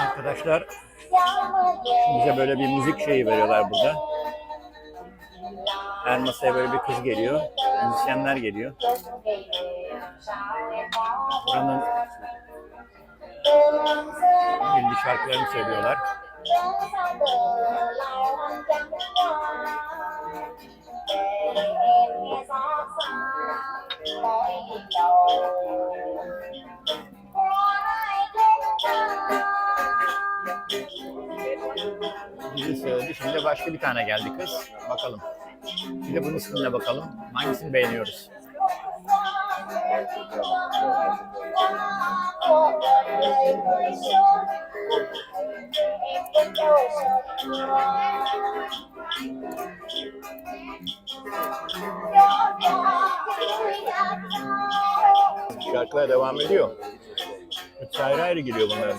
Arkadaşlar bize böyle bir müzik şeyi veriyorlar burada. Her masaya böyle bir kız geliyor. Müzisyenler geliyor. Buranın milli şarkılarını söylüyorlar. Bizi söyledi. Şimdi başka bir tane geldi kız. Bakalım. De bunun ismine bakalım. Hangisini beğeniyoruz? Şarkılar devam ediyor. Hepsi ayrı ayrı geliyor bunların.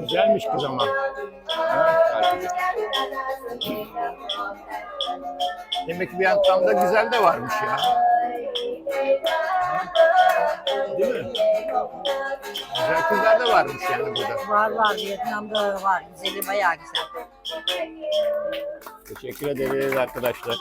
Güzelmiş kız ama. Demek bir yandan da güzel de varmış ya. Değil mi? Güzel kızlar da varmış yani burada. Var var Vietnam'da var. Güzeli bayağı güzel. Teşekkür ederiz arkadaşlar.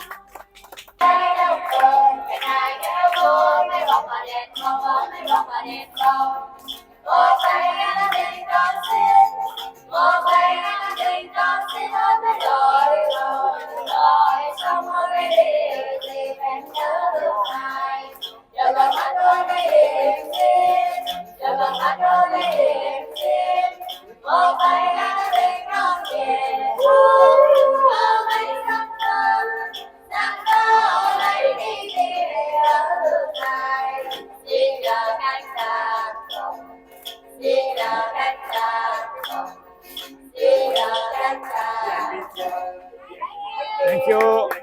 Thank you.